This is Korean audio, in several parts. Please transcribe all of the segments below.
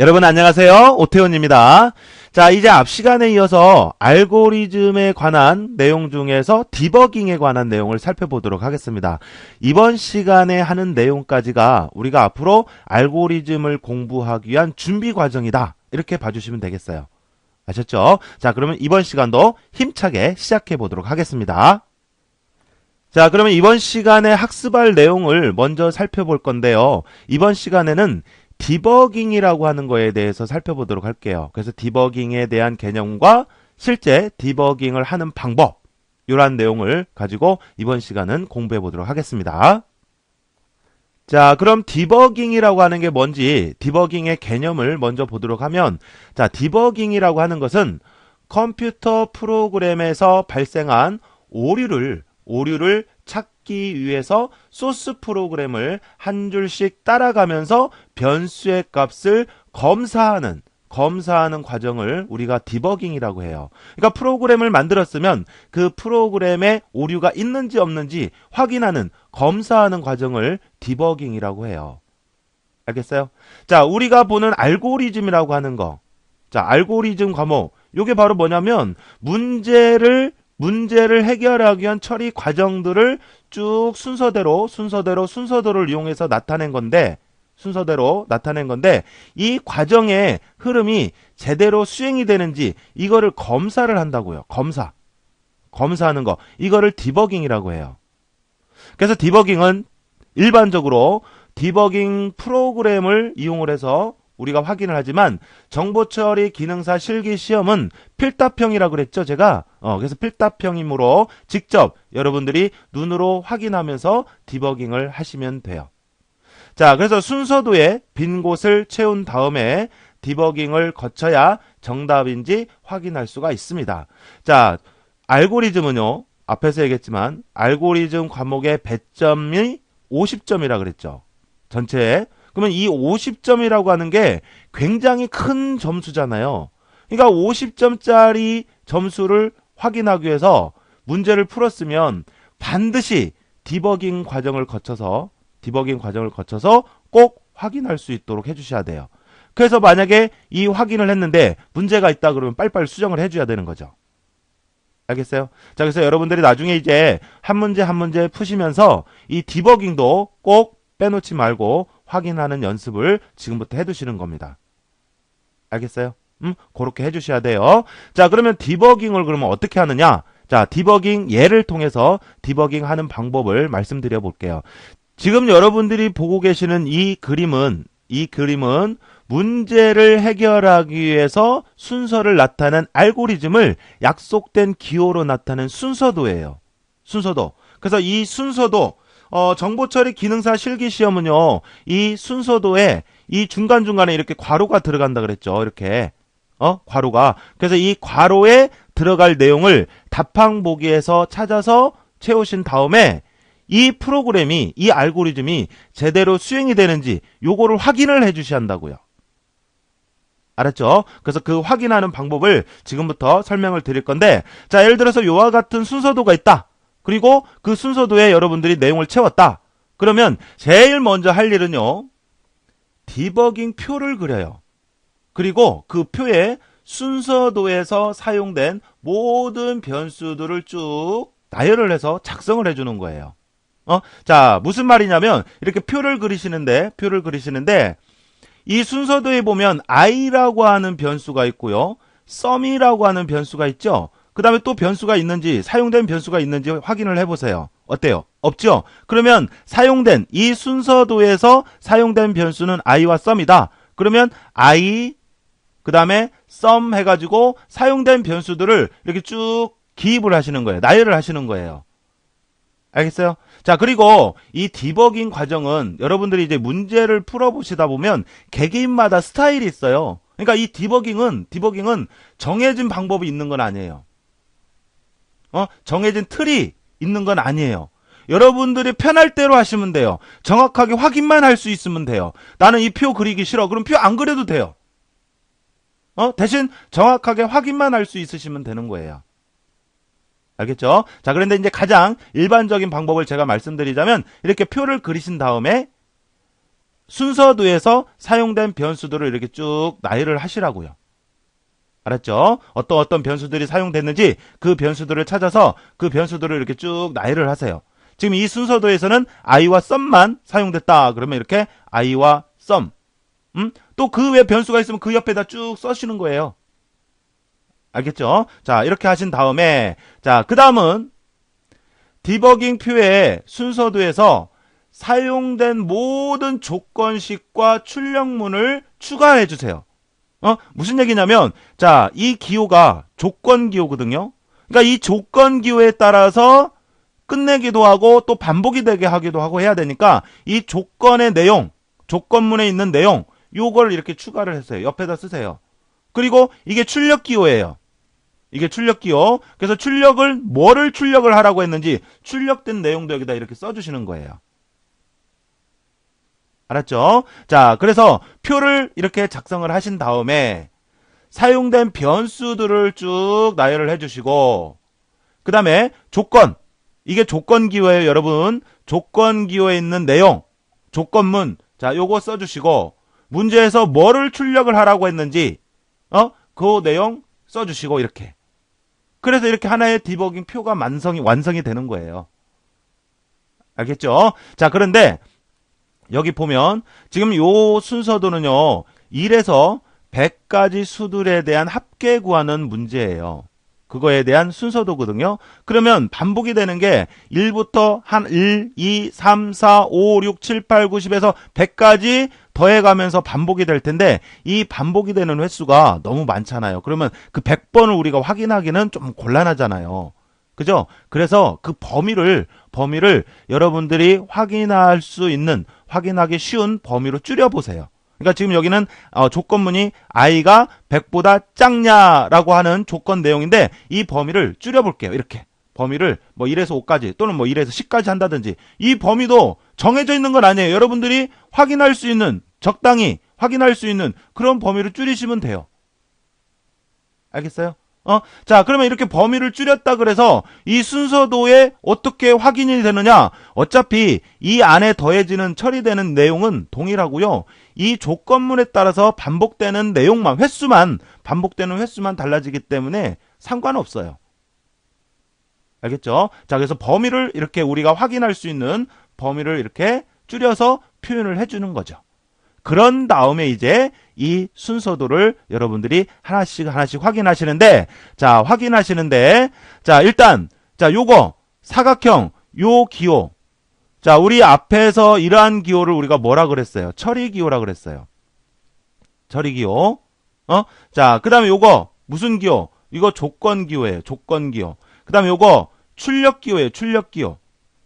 여러분 안녕하세요. 오태훈입니다. 자, 이제 앞 시간에 이어서 알고리즘에 관한 내용 중에서 디버깅에 관한 내용을 살펴보도록 하겠습니다. 이번 시간에 하는 내용까지가 우리가 앞으로 알고리즘을 공부하기 위한 준비 과정이다. 이렇게 봐주시면 되겠어요. 아셨죠? 자, 그러면 이번 시간도 힘차게 시작해 보도록 하겠습니다. 자, 그러면 이번 시간에 학습할 내용을 먼저 살펴볼 건데요. 이번 시간에는 디버깅이라고 하는 거에 대해서 살펴보도록 할게요. 그래서 디버깅에 대한 개념과 실제 디버깅을 하는 방법, 이러한 내용을 가지고 이번 시간은 공부해 보도록 하겠습니다. 자, 그럼 디버깅이라고 하는 게 뭔지 디버깅의 개념을 먼저 보도록 하면 자, 디버깅이라고 하는 것은 컴퓨터 프로그램에서 발생한 오류를 오류를 찾기 위해서 소스 프로그램을 한 줄씩 따라가면서 변수의 값을 검사하는 검사하는 과정을 우리가 디버깅이라고 해요. 그러니까 프로그램을 만들었으면 그 프로그램에 오류가 있는지 없는지 확인하는 검사하는 과정을 디버깅이라고 해요. 알겠어요? 자, 우리가 보는 알고리즘이라고 하는 거. 자, 알고리즘 과목. 요게 바로 뭐냐면 문제를 문제를 해결하기 위한 처리 과정들을 쭉 순서대로 순서대로 순서대로를 이용해서 나타낸 건데 순서대로 나타낸 건데 이 과정의 흐름이 제대로 수행이 되는지 이거를 검사를 한다고요. 검사. 검사하는 거. 이거를 디버깅이라고 해요. 그래서 디버깅은 일반적으로 디버깅 프로그램을 이용을 해서 우리가 확인을 하지만 정보 처리 기능사 실기 시험은 필답형이라고 그랬죠, 제가. 어, 그래서 필답형이므로 직접 여러분들이 눈으로 확인하면서 디버깅을 하시면 돼요. 자, 그래서 순서도에 빈 곳을 채운 다음에 디버깅을 거쳐야 정답인지 확인할 수가 있습니다. 자, 알고리즘은요, 앞에서 얘기했지만, 알고리즘 과목의 배점이 50점이라 그랬죠. 전체에. 그러면 이 50점이라고 하는 게 굉장히 큰 점수잖아요. 그러니까 50점짜리 점수를 확인하기 위해서 문제를 풀었으면 반드시 디버깅 과정을 거쳐서 디버깅 과정을 거쳐서 꼭 확인할 수 있도록 해주셔야 돼요. 그래서 만약에 이 확인을 했는데 문제가 있다 그러면 빨리빨리 수정을 해줘야 되는 거죠. 알겠어요? 자, 그래서 여러분들이 나중에 이제 한 문제 한 문제 푸시면서 이 디버깅도 꼭 빼놓지 말고 확인하는 연습을 지금부터 해두시는 겁니다. 알겠어요? 음, 그렇게 해주셔야 돼요. 자, 그러면 디버깅을 그러면 어떻게 하느냐? 자, 디버깅 예를 통해서 디버깅 하는 방법을 말씀드려 볼게요. 지금 여러분들이 보고 계시는 이 그림은, 이 그림은 문제를 해결하기 위해서 순서를 나타낸 알고리즘을 약속된 기호로 나타낸 순서도예요. 순서도. 그래서 이 순서도 어, 정보처리 기능사 실기 시험은요, 이 순서도에 이 중간중간에 이렇게 괄호가 들어간다 그랬죠. 이렇게. 어? 괄호가. 그래서 이 괄호에 들어갈 내용을 답항 보기에서 찾아서 채우신 다음에 이 프로그램이, 이 알고리즘이 제대로 수행이 되는지 요거를 확인을 해 주셔야 한다고요. 알았죠? 그래서 그 확인하는 방법을 지금부터 설명을 드릴 건데, 자, 예를 들어서 요와 같은 순서도가 있다. 그리고 그 순서도에 여러분들이 내용을 채웠다. 그러면 제일 먼저 할 일은요. 디버깅 표를 그려요. 그리고 그 표에 순서도에서 사용된 모든 변수들을 쭉 나열을 해서 작성을 해주는 거예요. 어? 자, 무슨 말이냐면, 이렇게 표를 그리시는데, 표를 그리시는데, 이 순서도에 보면 i라고 하는 변수가 있고요. sum이라고 하는 변수가 있죠. 그 다음에 또 변수가 있는지 사용된 변수가 있는지 확인을 해보세요. 어때요? 없죠? 그러면 사용된 이 순서도에서 사용된 변수는 i와 sum이다. 그러면 i 그 다음에 sum 해가지고 사용된 변수들을 이렇게 쭉 기입을 하시는 거예요. 나열을 하시는 거예요. 알겠어요? 자, 그리고 이 디버깅 과정은 여러분들이 이제 문제를 풀어보시다 보면 개개인마다 스타일이 있어요. 그러니까 이 디버깅은, 디버깅은 정해진 방법이 있는 건 아니에요. 어? 정해진 틀이 있는 건 아니에요. 여러분들이 편할 대로 하시면 돼요. 정확하게 확인만 할 수 있으면 돼요. 나는 이 표 그리기 싫어. 그럼 표 안 그려도 돼요. 어? 대신 정확하게 확인만 할 수 있으시면 되는 거예요. 알겠죠? 자, 그런데 이제 가장 일반적인 방법을 제가 말씀드리자면 이렇게 표를 그리신 다음에 순서도에서 사용된 변수들을 이렇게 쭉 나열을 하시라고요. 알았죠? 어떤 어떤 변수들이 사용됐는지 그 변수들을 찾아서 그 변수들을 이렇게 쭉 나열을 하세요. 지금 이 순서도에서는 i와 썸만 사용됐다. 그러면 이렇게 i와 썸. 음? 또 그 외 변수가 있으면 그 옆에다 쭉 써시는 거예요. 알겠죠? 자, 이렇게 하신 다음에 자, 그 다음은 디버깅 표의 순서도에서 사용된 모든 조건식과 출력문을 추가해 주세요. 어? 무슨 얘기냐면, 자, 이 기호가 조건 기호거든요? 그러니까 이 조건 기호에 따라서 끝내기도 하고 또 반복이 되게 하기도 하고 해야 되니까 이 조건의 내용, 조건문에 있는 내용, 요걸 이렇게 추가를 했어요. 옆에다 쓰세요. 그리고 이게 출력 기호예요. 이게 출력 기호. 그래서 출력을, 뭐를 출력을 하라고 했는지 출력된 내용도 여기다 이렇게 써 주시는 거예요. 알았죠? 자, 그래서 표를 이렇게 작성을 하신 다음에 사용된 변수들을 쭉 나열을 해주시고, 그 다음에 조건. 이게 조건 기호예요, 여러분. 조건 기호에 있는 내용, 조건문. 자, 요거 써주시고, 문제에서 뭐를 출력을 하라고 했는지, 어? 그 내용 써주시고, 이렇게. 그래서 이렇게 하나의 디버깅 표가 완성이, 완성이 되는 거예요. 알겠죠? 자, 그런데 여기 보면 지금 요 순서도는요. 1에서 100가지 수들에 대한 합계 구하는 문제예요. 그거에 대한 순서도거든요. 그러면 반복이 되는 게 1부터 한 1, 2, 3, 4, 5, 6, 7, 8, 9, 10에서 100까지 더해가면서 반복이 될 텐데 이 반복이 되는 횟수가 너무 많잖아요. 그러면 그 100번을 우리가 확인하기는 좀 곤란하잖아요. 그죠? 그래서 그 범위를 범위를 여러분들이 확인할 수 있는 확인하기 쉬운 범위로 줄여 보세요. 그러니까 지금 여기는 어, 조건문이 i가 100보다 작냐라고 하는 조건 내용인데 이 범위를 줄여 볼게요. 이렇게. 범위를 뭐 1에서 5까지 또는 뭐 1에서 10까지 한다든지 이 범위도 정해져 있는 건 아니에요. 여러분들이 확인할 수 있는 적당히 확인할 수 있는 그런 범위를 줄이시면 돼요. 알겠어요? 어? 자, 그러면 이렇게 범위를 줄였다 그래서 이 순서도에 어떻게 확인이 되느냐? 어차피 이 안에 더해지는 처리되는 내용은 동일하고요. 이 조건문에 따라서 반복되는 내용만, 횟수만, 반복되는 횟수만 달라지기 때문에 상관없어요. 알겠죠? 자, 그래서 범위를 이렇게 우리가 확인할 수 있는 범위를 이렇게 줄여서 표현을 해 주는 거죠. 그런 다음에 이제 이 순서도를 여러분들이 하나씩 하나씩 확인하시는데 자 확인하시는데 자 일단 자 요거 사각형 요 기호. 자 우리 앞에서 이러한 기호를 우리가 뭐라 그랬어요? 처리 기호라 그랬어요. 처리 기호. 어자 그 다음에 요거 무슨 기호? 이거 조건 기호예요. 조건 기호. 그 다음에 요거 출력 기호예요. 출력 기호.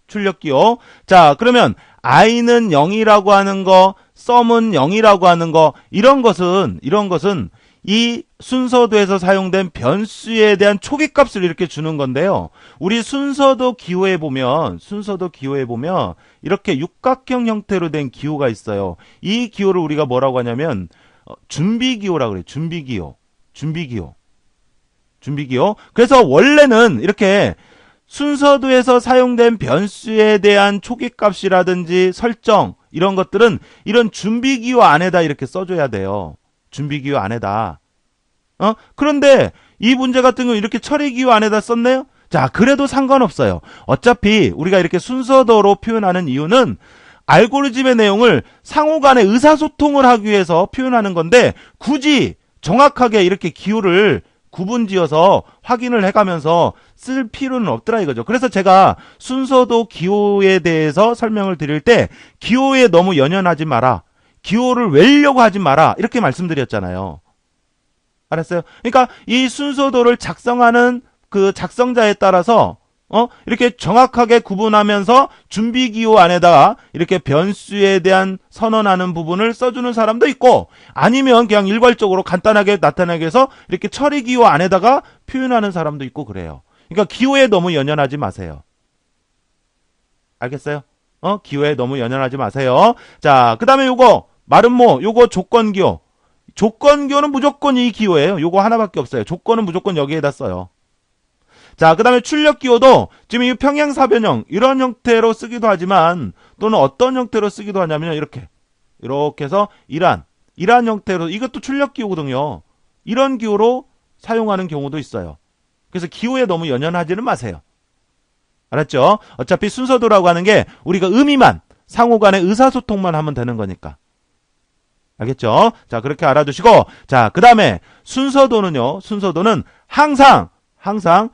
출력 기호. 자 그러면 i는 0이라고 하는 거 썸은 0이라고 하는 거 이런 것은 이런 것은 이 순서도에서 사용된 변수에 대한 초기값을 이렇게 주는 건데요. 우리 순서도 기호에 보면 순서도 기호에 보면 이렇게 육각형 형태로 된 기호가 있어요. 이 기호를 우리가 뭐라고 하냐면 어, 준비 기호라고 그래요. 준비 기호. 준비 기호. 준비 기호. 그래서 원래는 이렇게 순서도에서 사용된 변수에 대한 초기값이라든지 설정 이런 것들은 이런 준비기호 안에다 이렇게 써줘야 돼요. 준비기호 안에다. 어? 그런데 이 문제 같은 건 이렇게 처리기호 안에다 썼네요? 자, 그래도 상관없어요. 어차피 우리가 이렇게 순서도로 표현하는 이유는 알고리즘의 내용을 상호 간에 의사소통을 하기 위해서 표현하는 건데 굳이 정확하게 이렇게 기호를 구분 지어서 확인을 해가면서 쓸 필요는 없더라 이거죠. 그래서 제가 순서도 기호에 대해서 설명을 드릴 때 기호에 너무 연연하지 마라. 기호를 외려고 하지 마라. 이렇게 말씀드렸잖아요. 알았어요? 그러니까 이 순서도를 작성하는 그 작성자에 따라서 어? 이렇게 정확하게 구분하면서 준비 기호 안에다가 이렇게 변수에 대한 선언하는 부분을 써주는 사람도 있고 아니면 그냥 일괄적으로 간단하게 나타나게 해서 이렇게 처리 기호 안에다가 표현하는 사람도 있고 그래요. 그러니까 기호에 너무 연연하지 마세요. 알겠어요? 어? 기호에 너무 연연하지 마세요. 자, 그 다음에 요거, 말은뭐, 요거 조건 기호. 조건 기호는 무조건 이 기호예요. 요거 하나밖에 없어요. 조건은 무조건 여기에다 써요. 자, 그 다음에 출력 기호도 지금 이 평행 사변형 이런 형태로 쓰기도 하지만 또는 어떤 형태로 쓰기도 하냐면 이렇게 이렇게 해서 이란, 이러한 형태로 이것도 출력 기호거든요. 이런 기호로 사용하는 경우도 있어요. 그래서 기호에 너무 연연하지는 마세요. 알았죠? 어차피 순서도라고 하는 게 우리가 의미만 상호 간의 의사소통만 하면 되는 거니까. 알겠죠? 자, 그렇게 알아두시고 자, 그 다음에 순서도는요. 순서도는 항상 항상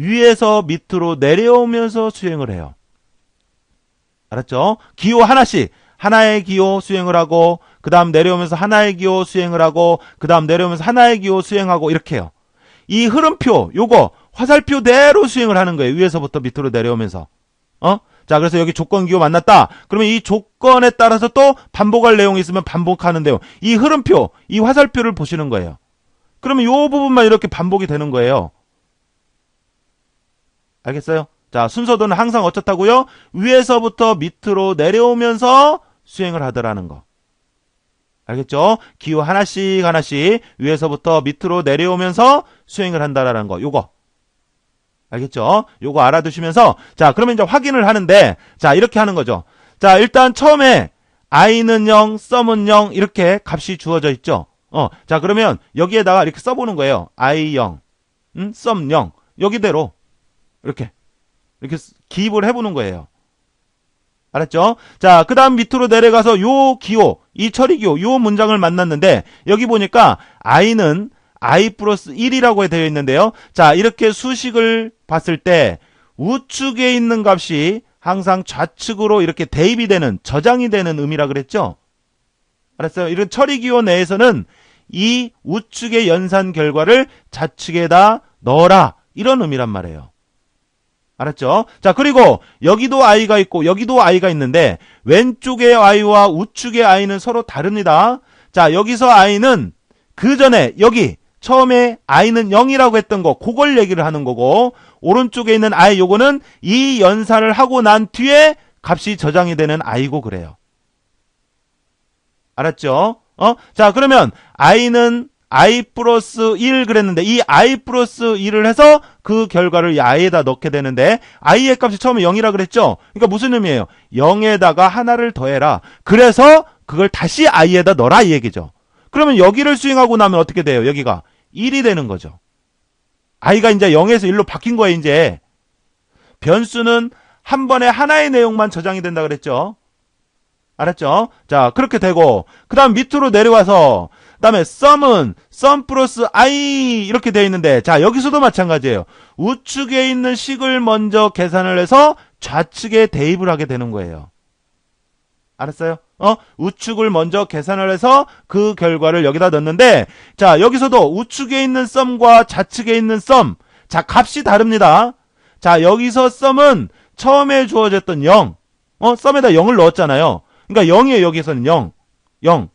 위에서 밑으로 내려오면서 수행을 해요. 알았죠? 기호 하나씩 하나의 기호 수행을 하고 그 다음 내려오면서 하나의 기호 수행을 하고 그 다음 내려오면서 하나의 기호 수행하고 이렇게 해요. 이 흐름표 요거 화살표대로 수행을 하는 거예요. 위에서부터 밑으로 내려오면서. 어? 자, 그래서 여기 조건 기호 만났다. 그러면 이 조건에 따라서 또 반복할 내용이 있으면 반복하는데요. 이 흐름표, 이 화살표를 보시는 거예요. 그러면 요 부분만 이렇게 반복이 되는 거예요. 알겠어요? 자, 순서도는 항상 어떻다고요? 위에서부터 밑으로 내려오면서 수행을 하더라는 거. 알겠죠? 기호 하나씩 하나씩 위에서부터 밑으로 내려오면서 수행을 한다라는 거. 요거. 알겠죠? 요거 알아두시면서 자, 그러면 이제 확인을 하는데 자, 이렇게 하는 거죠. 자, 일단 처음에 i는 0, 썸은 0 이렇게 값이 주어져 있죠. 어. 자, 그러면 여기에다가 이렇게 써 보는 거예요. i 0. 음, 썸 0. 여기대로 이렇게 이렇게 기입을 해 보는 거예요. 알았죠? 자, 그 다음 밑으로 내려가서 요 기호, 이 처리 기호, 요 문장을 만났는데, 여기 보니까 i는 i 플러스 1이라고 되어 있는데요. 자, 이렇게 수식을 봤을 때, 우측에 있는 값이 항상 좌측으로 이렇게 대입이 되는, 저장이 되는 의미라 그랬죠? 알았어요? 이런 처리 기호 내에서는 이 우측의 연산 결과를 좌측에다 넣어라. 이런 의미란 말이에요. 알았죠? 자, 그리고 여기도 i가 있고 여기도 i가 있는데 왼쪽의 i와 우측의 i는 서로 다릅니다. 자, 여기서 i는 그 전에 여기 처음에 i는 0이라고 했던 거 그걸 얘기를 하는 거고 오른쪽에 있는 i 요거는 이 연산을 하고 난 뒤에 값이 저장이 되는 i고 그래요. 알았죠? 어? 자, 그러면 i는 i 플러스 1 그랬는데 이 i 플러스 1을 해서 그 결과를 이 i에다 넣게 되는데 i의 값이 처음에 0이라 그랬죠? 그러니까 무슨 의미예요? 0에다가 하나를 더해라. 그래서 그걸 다시 i에다 넣어라 이 얘기죠. 그러면 여기를 수행하고 나면 어떻게 돼요? 여기가 1이 되는 거죠. i가 이제 0에서 1로 바뀐 거예요, 이제. 변수는 한 번에 하나의 내용만 저장이 된다 그랬죠? 알았죠? 자, 그렇게 되고, 그 다음 밑으로 내려와서, 그 다음에 썸은 썸 플러스 i 이렇게 되어 있는데, 자, 여기서도 마찬가지예요. 우측에 있는 식을 먼저 계산을 해서 좌측에 대입을 하게 되는 거예요. 알았어요? 어? 우측을 먼저 계산을 해서 그 결과를 여기다 넣는데, 자, 여기서도 우측에 있는 썸과 좌측에 있는 썸, 자, 값이 다릅니다. 자, 여기서 썸은 처음에 주어졌던 0, 어, 썸에다 0을 넣었잖아요. 그러니까 0이에요, 여기서는 0. 0.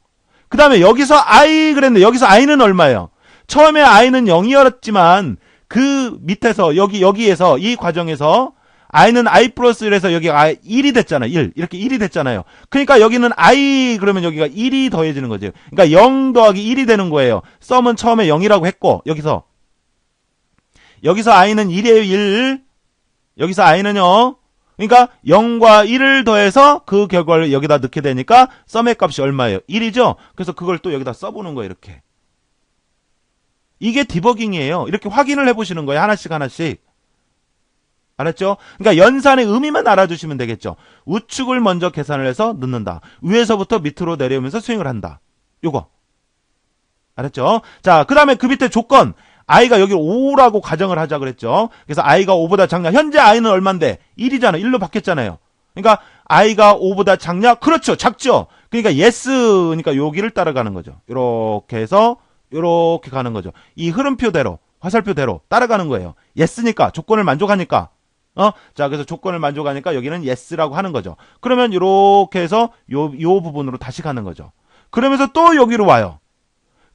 그 다음에 여기서 i 그랬는데, 여기서 i는 얼마예요? 처음에 i는 0이었지만, 그 밑에서, 여기, 여기에서, 이 과정에서, i는 i 플러스 1에서 여기가 i 1이 됐잖아요. 1. 이렇게 1이 됐잖아요. 그러니까 여기는 i, 그러면 여기가 1이 더해지는 거죠. 그러니까 0 더하기 1이 되는 거예요. 썸은 처음에 0이라고 했고, 여기서. 여기서 i는 1이에요, 1. 여기서 i는요, 그러니까 0과 1을 더해서 그 결과를 여기다 넣게 되니까 썸의 값이 얼마예요? 1이죠? 그래서 그걸 또 여기다 써보는 거예요, 이렇게. 이게 디버깅이에요. 이렇게 확인을 해보시는 거예요, 하나씩 하나씩. 알았죠? 그러니까 연산의 의미만 알아주시면 되겠죠. 우측을 먼저 계산을 해서 넣는다. 위에서부터 밑으로 내려오면서 스윙을 한다. 요거. 알았죠? 자, 그 다음에 그 밑에 조건. I가 여기 5라고 가정을 하자 그랬죠. 그래서 i가 5보다 작냐. 현재 i는 얼만데? 1이잖아. 1로 바뀌었잖아요. 그러니까 i가 5보다 작냐? 그렇죠. 작죠. 그러니까 yes니까 여기를 따라가는 거죠. 이렇게 해서 이렇게 가는 거죠. 이 흐름표대로 화살표대로 따라가는 거예요. yes니까 조건을 만족하니까 어? 자, 그래서 조건을 만족하니까 여기는 yes라고 하는 거죠. 그러면 이렇게 해서 요, 요 부분으로 다시 가는 거죠. 그러면서 또 여기로 와요.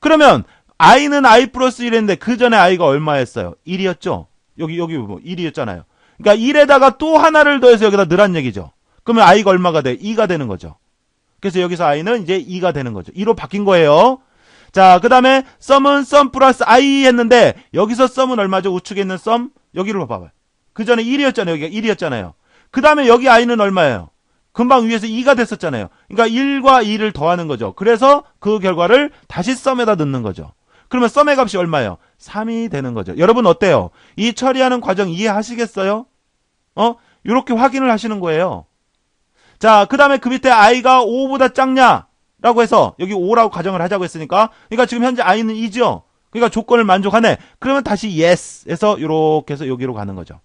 그러면 i는 i 플러스 1인데 그 전에 i가 얼마였어요? 1이었죠? 여기, 여기 뭐 1이었잖아요. 그러니까 1에다가 또 하나를 더해서 여기다 넣으란 얘기죠. 그러면 i가 얼마가 돼? 2가 되는 거죠. 그래서 여기서 i는 이제 2가 되는 거죠. 2로 바뀐 거예요. 자, 그 다음에 썸은 썸 플러스 i 했는데 여기서 썸은 얼마죠? 우측에 있는 썸? 여기로 봐봐요. 그 전에 1이었잖아요. 여기가 1이었잖아요. 그 다음에 여기 i는 얼마예요? 금방 위에서 2가 됐었잖아요. 그러니까 1과 2를 더하는 거죠. 그래서 그 결과를 다시 썸에다 넣는 거죠. 그러면 썸의 값이 얼마예요? 3이 되는 거죠. 여러분 어때요? 이 처리하는 과정 이해하시겠어요? 어? 이렇게 확인을 하시는 거예요. 자, 그 다음에 그 밑에 i가 5보다 작냐? 라고 해서 여기 5라고 가정을 하자고 했으니까 그러니까 지금 현재 i는 2죠. 그러니까 조건을 만족하네. 그러면 다시 yes 해서 이렇게 해서 여기로 가는 거죠.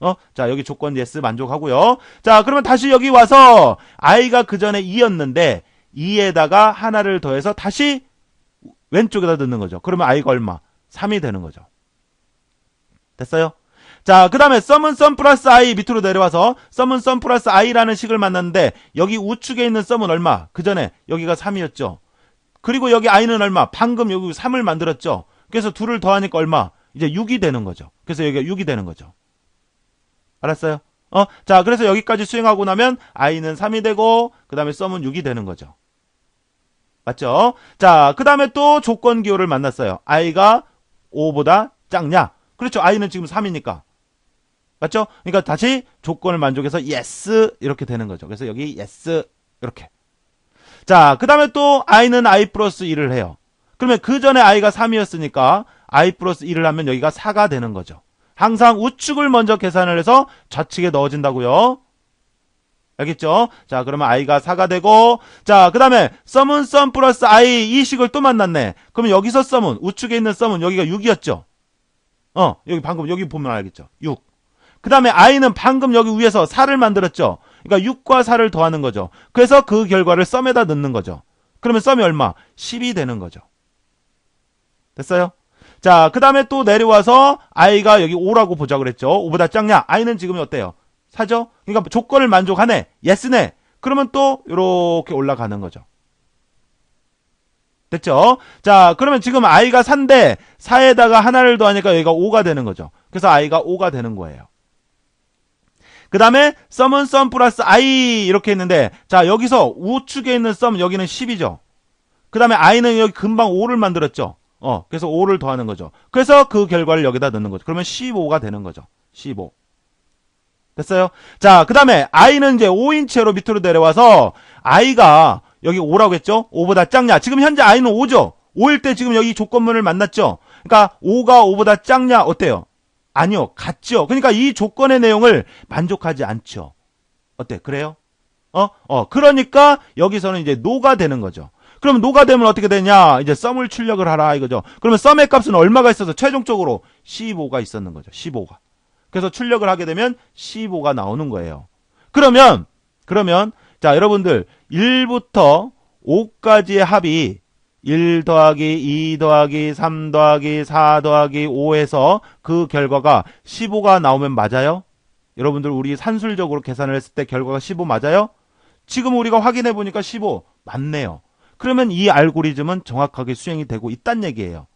어? 자, 여기 조건 yes 만족하고요. 자, 그러면 다시 여기 와서 i가 그 전에 2였는데 2에다가 하나를 더해서 다시 왼쪽에다 넣는 거죠. 그러면 i가 얼마? 3이 되는 거죠. 됐어요? 자, 그 다음에 썸은 썸 플러스 i 밑으로 내려와서 썸은 썸 플러스 i라는 식을 만났는데 여기 우측에 있는 썸은 얼마? 그 전에 여기가 3이었죠. 그리고 여기 i는 얼마? 방금 여기 3을 만들었죠. 그래서 둘을 더하니까 얼마? 이제 6이 되는 거죠. 그래서 여기가 6이 되는 거죠. 알았어요? 어? 자, 그래서 여기까지 수행하고 나면 i는 3이 되고 그 다음에 썸은 6이 되는 거죠. 맞죠? 자, 그 다음에 또 조건 기호를 만났어요. i가 5보다 작냐? 그렇죠. i는 지금 3이니까. 맞죠? 그러니까 다시 조건을 만족해서 yes 이렇게 되는 거죠. 그래서 여기 yes 이렇게. 자, 그 다음에 또 i는 i 플러스 1을 해요. 그러면 그 전에 i가 3이었으니까 i 플러스 1을 하면 여기가 4가 되는 거죠. 항상 우측을 먼저 계산을 해서 좌측에 넣어진다고요. 알겠죠? 자, 그러면 i가 4가 되고, 자, 그 다음에 썸은 썸 플러스 i 이 식을 또 만났네. 그러면 여기서 썸은, 우측에 있는 썸은 여기가 6이었죠? 어, 여기 방금, 여기 보면 알겠죠? 6. 그 다음에 i는 방금 여기 위에서 4를 만들었죠? 그러니까 6과 4를 더하는 거죠. 그래서 그 결과를 썸에다 넣는 거죠. 그러면 썸이 얼마? 10이 되는 거죠. 됐어요? 자, 그 다음에 또 내려와서 i가 여기 5라고 보자 그랬죠? 5보다 작냐? i는 지금 어때요? 사죠? 그러니까 조건을 만족하네. 예스네. 그러면 또 이렇게 올라가는 거죠. 됐죠? 자, 그러면 지금 i가 4인데 4에다가 하나를 더하니까 여기가 5가 되는 거죠. 그래서 i가 5가 되는 거예요. 그 다음에 썸은 썸 플러스 i 이렇게 했는데 자 여기서 우측에 있는 썸 여기는 10이죠. 그 다음에 i는 여기 금방 5를 만들었죠. 어 그래서 5를 더하는 거죠. 그래서 그 결과를 여기다 넣는 거죠. 그러면 15가 되는 거죠. 15. 됐어요? 자, 그 다음에 i는 이제 5인체로 밑으로 내려와서 i가 여기 5라고 했죠? 5보다 작냐? 지금 현재 i는 5죠? 5일 때 지금 여기 조건문을 만났죠? 그러니까 5가 5보다 작냐? 어때요? 아니요. 같죠? 그러니까 이 조건의 내용을 만족하지 않죠. 어때? 그래요? 어? 어. 그러니까 여기서는 이제 노가 되는 거죠. 그러면 노가 되면 어떻게 되냐? 이제 썸을 출력을 하라 이거죠. 그러면 썸의 값은 얼마가 있어서 최종적으로 15가 있었는 거죠. 15가. 그래서 출력을 하게 되면 15가 나오는 거예요. 그러면 그러면 자, 여러분들 1부터 5까지의 합이 1 더하기 2 더하기 3 더하기 4 더하기 5에서 그 결과가 15가 나오면 맞아요? 여러분들 우리 산술적으로 계산을 했을 때 결과가 15 맞아요? 지금 우리가 확인해 보니까 15 맞네요. 그러면 이 알고리즘은 정확하게 수행이 되고 있단 얘기예요.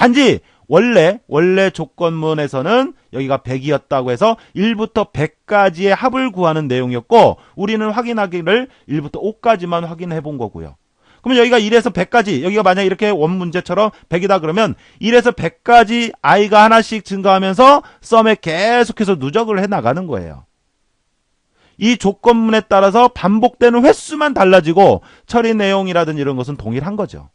단지 원래 원래 조건문에서는 여기가 100이었다고 해서 1부터 100까지의 합을 구하는 내용이었고 우리는 확인하기를 1부터 5까지만 확인해 본 거고요. 그러면 여기가 1에서 100까지 여기가 만약 이렇게 원 문제처럼 100이다 그러면 1에서 100까지 i가 하나씩 증가하면서 썸에 계속해서 누적을 해 나가는 거예요. 이 조건문에 따라서 반복되는 횟수만 달라지고 처리 내용이라든지 이런 것은 동일한 거죠.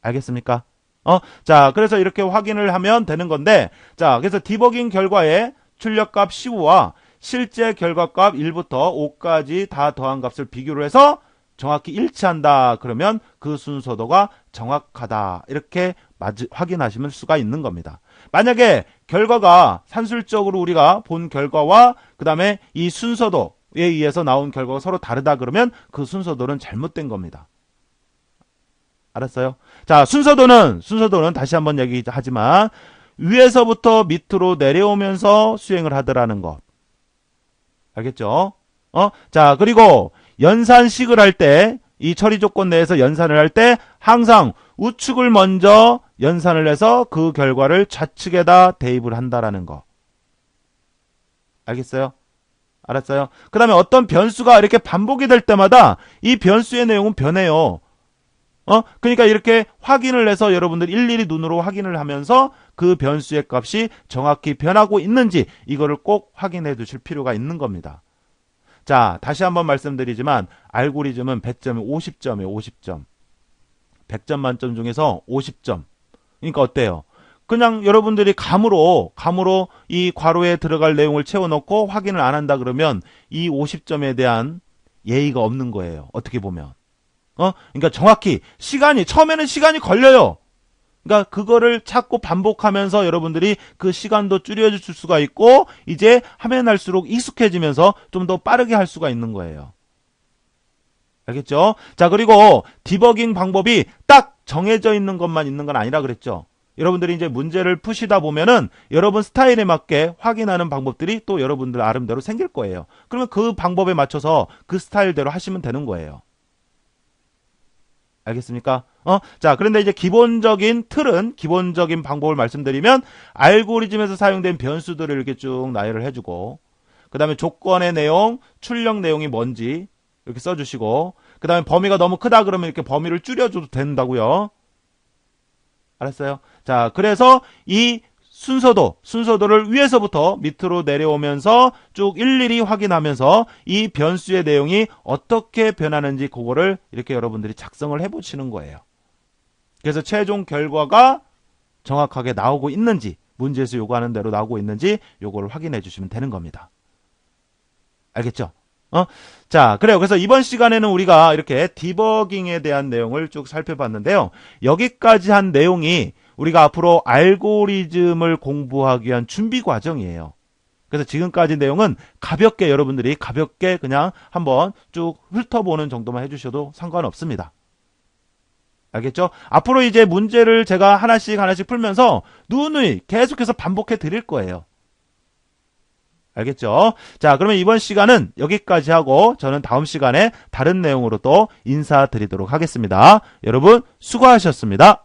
알겠습니까? 어, 자, 그래서 이렇게 확인을 하면 되는 건데, 자, 그래서 디버깅 결과에 출력값 15와 실제 결과값 1부터 5까지 다 더한 값을 비교를 해서 정확히 일치한다. 그러면 그 순서도가 정확하다. 이렇게 맞, 확인하시면 수가 있는 겁니다. 만약에 결과가 산술적으로 우리가 본 결과와 그 다음에 이 순서도에 의해서 나온 결과가 서로 다르다 그러면 그 순서도는 잘못된 겁니다. 알았어요? 자, 순서도는, 순서도는 다시 한번 얘기하지만, 위에서부터 밑으로 내려오면서 수행을 하더라는 것. 알겠죠? 어? 자, 그리고 연산식을 할 때, 이 처리 조건 내에서 연산을 할 때, 항상 우측을 먼저 연산을 해서 그 결과를 좌측에다 대입을 한다라는 거. 알겠어요? 알았어요? 그 다음에 어떤 변수가 이렇게 반복이 될 때마다 이 변수의 내용은 변해요. 어? 그러니까 이렇게 확인을 해서 여러분들 일일이 눈으로 확인을 하면서 그 변수의 값이 정확히 변하고 있는지 이거를 꼭 확인해 두실 필요가 있는 겁니다. 자, 다시 한번 말씀드리지만 알고리즘은 100점이 50점이에요. 50점. 100점 만점 중에서 50점. 그러니까 어때요? 그냥 여러분들이 감으로 감으로 이 괄호에 들어갈 내용을 채워 넣고 확인을 안 한다 그러면 이 50점에 대한 예의가 없는 거예요. 어떻게 보면. 어? 그러니까 정확히 시간이 처음에는 시간이 걸려요. 그러니까 그거를 찾고 반복하면서 여러분들이 그 시간도 줄여줄 수가 있고 이제 하면 할수록 익숙해지면서 좀 더 빠르게 할 수가 있는 거예요. 알겠죠? 자, 그리고 디버깅 방법이 딱 정해져 있는 것만 있는 건 아니라 그랬죠. 여러분들이 이제 문제를 푸시다 보면은 여러분 스타일에 맞게 확인하는 방법들이 또 여러분들 나름대로 생길 거예요. 그러면 그 방법에 맞춰서 그 스타일대로 하시면 되는 거예요. 알겠습니까? 어? 자, 그런데 이제 기본적인 틀은, 기본적인 방법을 말씀드리면, 알고리즘에서 사용된 변수들을 이렇게 쭉 나열을 해주고, 그 다음에 조건의 내용, 출력 내용이 뭔지, 이렇게 써주시고, 그 다음에 범위가 너무 크다 그러면 이렇게 범위를 줄여줘도 된다고요 알았어요? 자, 그래서 이 순서도, 순서도를 위에서부터 밑으로 내려오면서 쭉 일일이 확인하면서 이 변수의 내용이 어떻게 변하는지 그거를 이렇게 여러분들이 작성을 해보시는 거예요. 그래서 최종 결과가 정확하게 나오고 있는지, 문제에서 요구하는 대로 나오고 있는지 요거를 확인해 주시면 되는 겁니다. 알겠죠? 어? 자, 그래요. 그래서 이번 시간에는 우리가 이렇게 디버깅에 대한 내용을 쭉 살펴봤는데요. 여기까지 한 내용이 우리가 앞으로 알고리즘을 공부하기 위한 준비 과정이에요. 그래서 지금까지 내용은 가볍게 여러분들이 가볍게 그냥 한번 쭉 훑어보는 정도만 해주셔도 상관없습니다. 알겠죠? 앞으로 이제 문제를 제가 하나씩 하나씩 풀면서 누누이 계속해서 반복해 드릴 거예요. 알겠죠? 자, 그러면 이번 시간은 여기까지 하고 저는 다음 시간에 다른 내용으로 또 인사드리도록 하겠습니다. 여러분 수고하셨습니다.